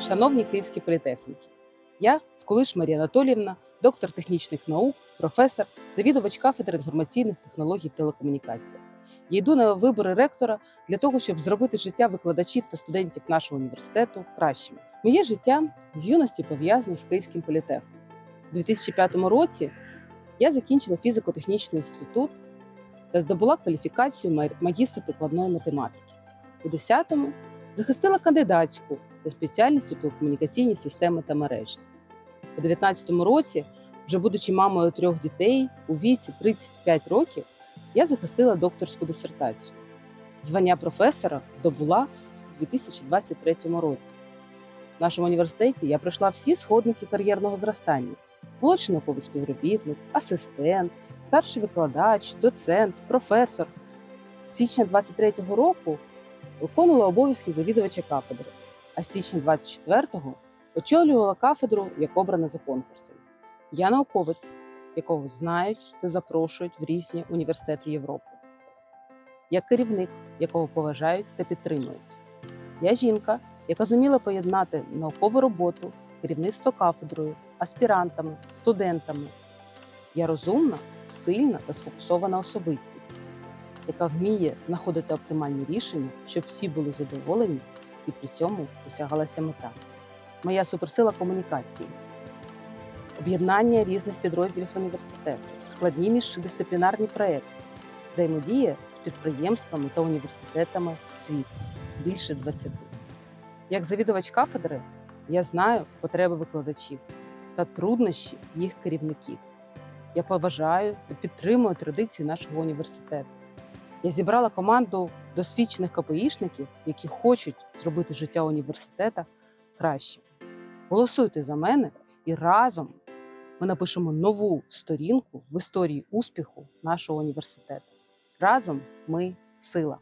шановні київські політехніки. Я Скулиш Марія Анатоліївна, доктор технічних наук, професор, завідувач кафедри інформаційних технологій в телекомунікаціях. Я йду на вибори ректора для того, щоб зробити життя викладачів та студентів нашого університету кращим. Моє життя з юності пов'язане з Київським політехом. У 2005 році я закінчила фізико-технічний інститут та здобула кваліфікацію магістра прикладної математики. У 10-му захистила кандидатську за спеціальністю телекомунікаційні системи та мережі. У 19-му році, вже будучи мамою трьох дітей у віці 35 років, я захистила докторську дисертацію. Звання професора здобула у 2023 році. В нашому університеті я пройшла всі сходники кар'єрного зростання: молодший науковий співробітник, асистент, старший викладач, доцент, професор. З січня 23-го року виконувала обов'язки завідувача кафедри, а січня 24-го очолювала кафедру, як обрана за конкурсом. Я науковець, якого знають та запрошують в різні університети Європи. Я керівник, якого поважають та підтримують. Я жінка, яка зуміла поєднати наукову роботу, керівництво кафедрою, аспірантами, студентами. Я розумна, сильна та сфокусована особистість, яка вміє знаходити оптимальні рішення, щоб всі були задоволені і при цьому досягалася мета. Моя суперсила комунікації, об'єднання різних підрозділів університету, складні міждисциплінарні проекти, взаємодія з підприємствами та університетами світу більше 20. Як завідувач кафедри, я знаю потреби викладачів та труднощі їх керівників. Я поважаю та підтримую традицію нашого університету. Я зібрала команду досвідчених КПІшників, які хочуть зробити життя університету краще. Голосуйте за мене і разом ми напишемо нову сторінку в історії успіху нашого університету. Разом ми сила.